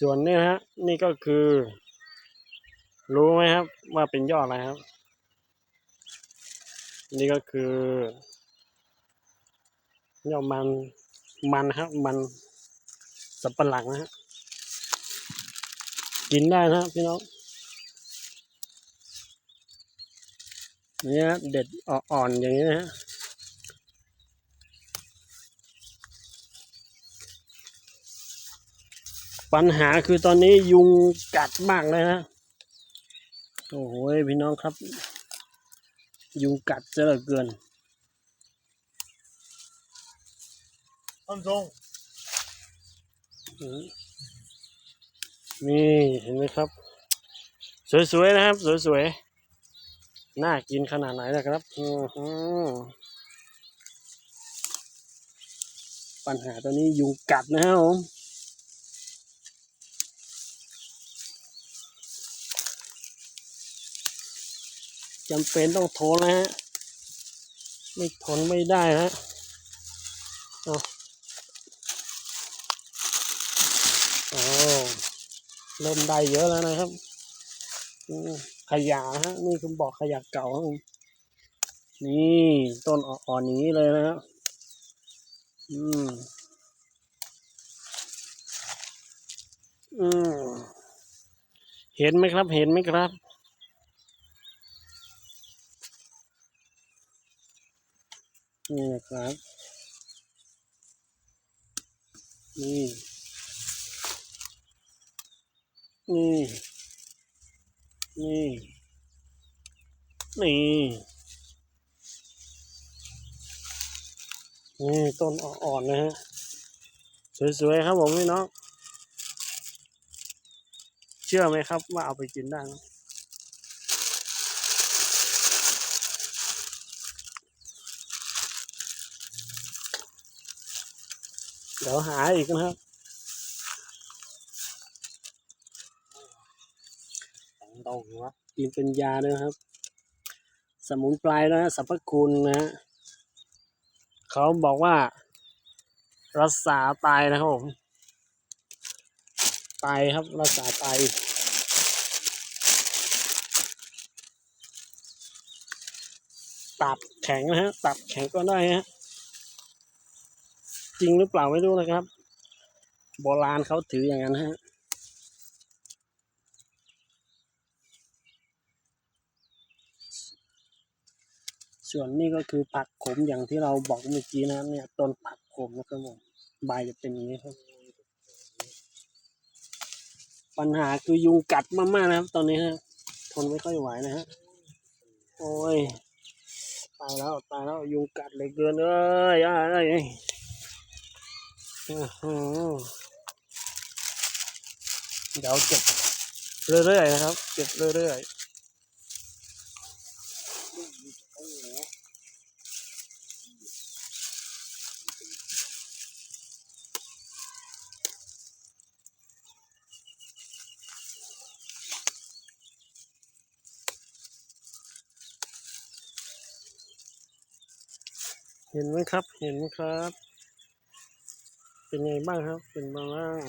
ส่วนนี้นะฮะ นี่ก็คือ รู้ไหมครับ ว่าเป็นยอดอะไรครับ นี่ก็คือยอดมันมันนะครับ มันสับปะหลังนะฮะกินได้นะฮะพี่น้องเนี่ยเด็ดอ่อนๆอย่างนี้นะฮะ ปัญหาคือตอนนี้ยุงกัดมากเลยนะ โอ้โหพี่น้องครับ ยุงกัดเจเหลือเกินท่านทรงอืมนี่เห็นไหมครับ สวยๆนะครับ สวยๆ น่ากินขนาดไหนนะครับอื้อหือปัญหาตอนนี้ยุงกัดนะครับผม จำเป็นต้องทนนะฮะ ไม่ทนไม่ได้นะเอาโอ้เริ่มได้เยอะแล้วนะครับ ขยะฮะ นี่คือบอกขยะเก่าครับนี่ต้นอ่อนๆอย่างนี้เลยนะครับอืม อืม เห็นไหมครับ เห็นไหมครับ นี่นะครับ นี่ นี่ นี่ นี่ นี่ต้นอ่อนๆนะฮะ สวยๆครับผมพี่น้อง เชื่อไหมครับว่าเอาไปกินได้นะเดี๋ยวหาอีกนะครับตังเตาหัวกินเป็นยาด้วยนะครับ สมุนไพรนะฮะสรรพคุณนะฮะเขาบอกว่า รักษาไตนะครับผมไตครับรักษาไตตับแข็งนะฮะตับแข็งก็ได้ฮะ จริงหรือเปล่าไม่รู้นะครับ โบราณเขาถืออย่างนั้นฮะส่วนนี้ก็คือผักขมอย่างที่เราบอกเมื่อกี้นะครับเนี่ยต้นผักขมนะครับผมใบจะเป็นอย่างนี้ครับ ปัญหาคือยุงกัดมากๆนะครับ ตอนนี้ฮะทนไม่ค่อยไหวนะฮะโอ้ยตายแล้วตายแล้วยุงกัดเลยเกินเอ้ยอ้ายเอ้ย อือหือเดี๋ยวเก็บเรื่อยๆนะครับ เก็บเรื่อยๆเห็นไหมครับ เห็นไหมครับ เป็นไงบ้างครับ เป็นบ้างล่าง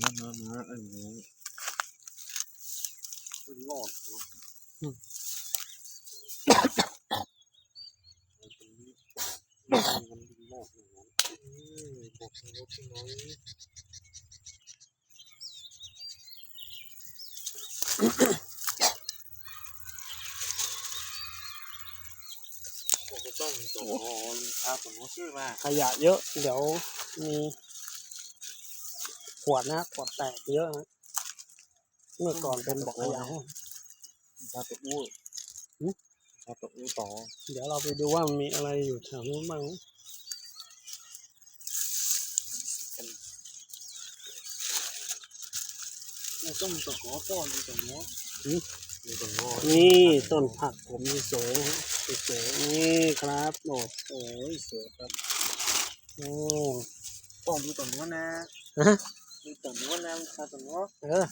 มามามาอันนี้เป็นหลอดหัวมันเป็นหลอดอย่างนั้นอืมบอกให้รถที่น้อยบอกว่า ต้องตัวอ่อนอาผมก็ซื้อมาขยะเยอะ เดี๋ยวมีขวดนะขวดแตกเยอะนะเมื่อก่อนเป็นบอกขยะชาตะอู้ชาตะอู้ต่อ เดี๋ยวเราไปดูว่ามันมีอะไรอยู่แถวนู้นบ้าง เรา ต้องตะขอป้อนตะขอมีตะขอนี่ต้นผักผมสวยๆนะฮะสวยๆนี่ครับโอ้โหสวยครับโอ้ป้อนดูตะขอนะฮะดูตะขอนะชาตะขอเออ